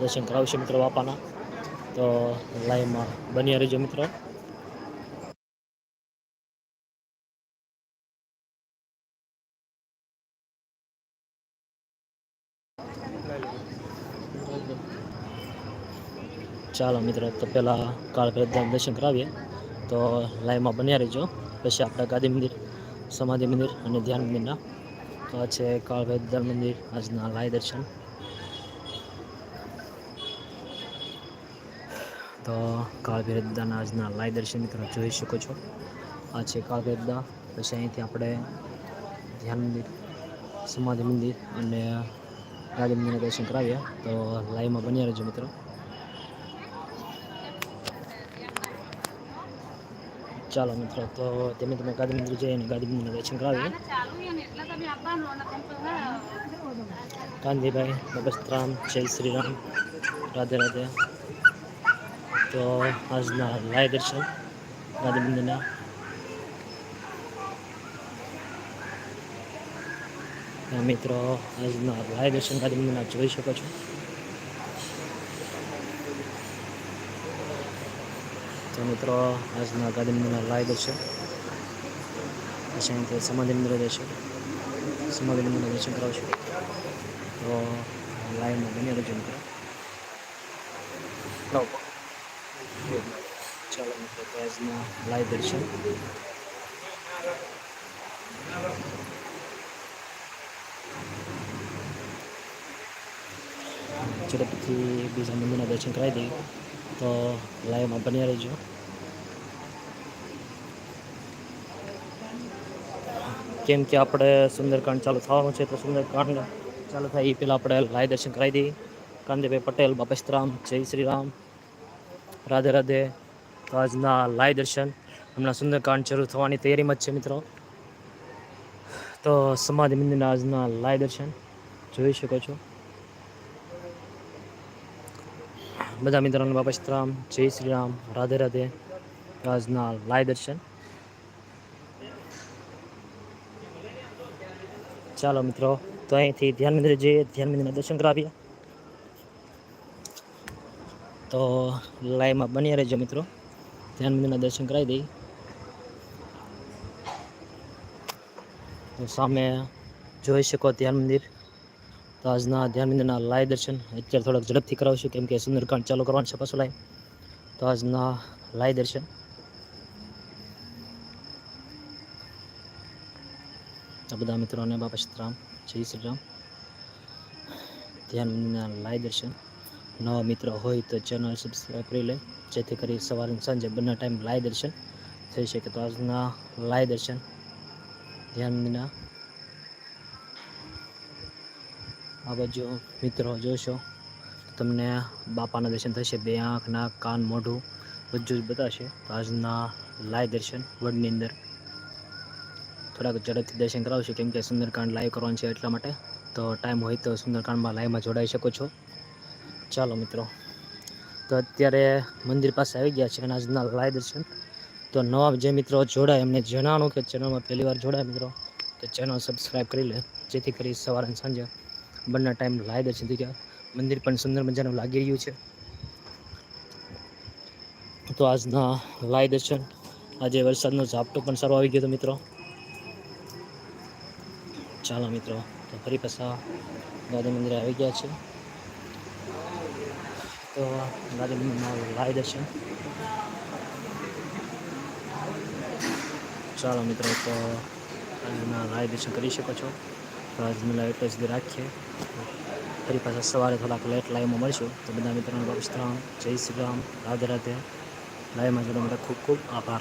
દર્શન કરાવશે મિત્રો બાપાના. તો લાઈવમાં બન્યા રહીજો મિત્રો. ચાલો મિત્રો, તો પહેલાં કાળ ભૈરવના દર્શન કરાવીએ. તો લાઈવમાં બન્યા રહીજો. પછી આપણા ગાંધી મંદિર, સમાધિ મંદિર અને ધ્યાન મંદિરના. તો આ છે કાળ ભૈરવ મંદિર, આજના લાય દર્શન. તો કાળભૈરવદાના આજના લાઈવ દર્શન મિત્રો જોઈ શકો છો. આ છે કાળ પછી અહીંથી આપણે ધ્યાન મંદિર, સમાધિ મંદિર અને રાજા મંદિરના દર્શન કરાવીએ. તો લાઈવમાં બન્યા રહેજો મિત્રો. ચાલો મિત્રો, તો તમે તમે ગાંધી મંદિર જઈએ અને ગાંધી મંદિરના દર્શન કરાવીએ. ગાંધીભાઈ બબસ્તરામ જય શ્રી રામ. રાધે રાધે. તો આજના લાય દર્શન ગાંધી મંદિરના મિત્રો, આજના લાય દર્શન ગાંધી મંદિરના જોઈ શકો છો. તો મિત્રો, આજના ગાંધી મંદિરના લાય દર્શન. પછી સમાધિ મંદિર દર્શન સમાધિ મંદિરના દર્શન કરાવશું તો લાઈવમાં બની રહેજો મિત્રો. ચાલો મિત્રો, તો દર્શન. ઝડપથી બીજા મંદિરના દર્શન કરાવી દઈએ. તો લાઈવમાં બન્યા રહેજો. કેમ કે આપણે સુંદરકાંડ ચાલુ થવાનું છે, તો સુંદરકાંડ ચાલુ થાય એ પહેલાં આપણે લાઈવ દર્શન કરાવી દઈએ. કાંતિભાઈ પટેલ બાપેસ્તરામ જય શ્રી રામ. રાધે રાધે તો આજના લાય દર્શન. હમણાં સુંદરકાંડ શરૂ થવાની તૈયારીમાં જ છે મિત્રો. તો સમાધિ મંદિરના આજના લાય દર્શન જોઈ શકો છો. બધા મિત્રોને બાપસ્તરામ જય શ્રી રામ, રાધે રાધે આજના લાય દર્શન. ચાલો મિત્રો, તો અહીંથી ધ્યાન મંદિરે જઈએ, ધ્યાન મંદિરના દર્શન કરાવીએ. તો લાઈવમાં બની રહેજો મિત્રો. ધ્યાન મંદિરના દર્શન કરાવી દઈ. તો સામે જોઈ શકો ધ્યાન મંદિર. તો આજના ધ્યાન મંદિરના લાઈવ દર્શન અત્યારે થોડાક ઝડપથી કરાવશું, કેમ કે સુંદરકાંડ ચાલુ કરવાનું છે પાછું લાઈવ તો આજના લાઈવ દર્શન. આ બધા મિત્રોને બાપા રામ, જય શ્રી રામ. ધ્યાન મંદિરના લાઈવ દર્શન. નવા મિત્રો હોય તો ચેનલ સબસ્ક્રાઈબ કરી લે. જેથી કરી સવારે સાંજે બંને ટાઈમ લાય દર્શન થઈ શકે. તો આજના લાય દર્શન. ધ્યાનના આ બાજુ મિત્રો જોશો. તમને બાપાના દર્શન થશે. બે આંખ નાક કાન મોઢું બધું જ બતાવશે તો આજના લાય દર્શન વડની અંદર. થોડાક ઝડપથી દર્શન કરાવશે. કેમ કે સુંદરકાંડ લાઈવ કરવાનું છે એટલા માટે. તો ટાઈમ હોય તો સુંદરકાંડમાં લાઈવમાં જોડાઈ શકો છો. ચાલો મિત્રો. તો અત્યારે મંદિર પાસે આવી ગયા છે અને આજના લાઈવ દર્શન તો નવા જે મિત્રો જોડાય, એમને જણાવો કે ચેનલમાં પહેલી વાર જોડાય મિત્રો, તો ચેનલ સબસ્ક્રાઈબ કરી લે. જેથી કરી સવારે અને સાંજે બંને ટાઈમ લાઈવ દર્શન થઈ ગયા. મંદિર પણ સુંદર મજાનું લાગી રહ્યું છે. તો આજના લાઈવ દર્શન આજે વરસાદનો ઝાપટો પણ સારો આવી ગયો હતો મિત્રો. ચાલો મિત્રો, તો ફરી પાછા ગાંધી મંદિરે આવી ગયા છે. તો મંદિરમાં લાવી દર્શન ચાલો મિત્રો, તો આજના દર્શન કરી શકો છો. તો આજની એટલે સુધી રાખીએ. ફરી પાછા સવારે થોડાક લેટ લાઈવમાં મળશું. તો બધા મિત્રોને બહુ જય શ્રી રામ, રાધે રાધે. લાઈવમાં જોડવા માટે ખૂબ ખૂબ આભાર.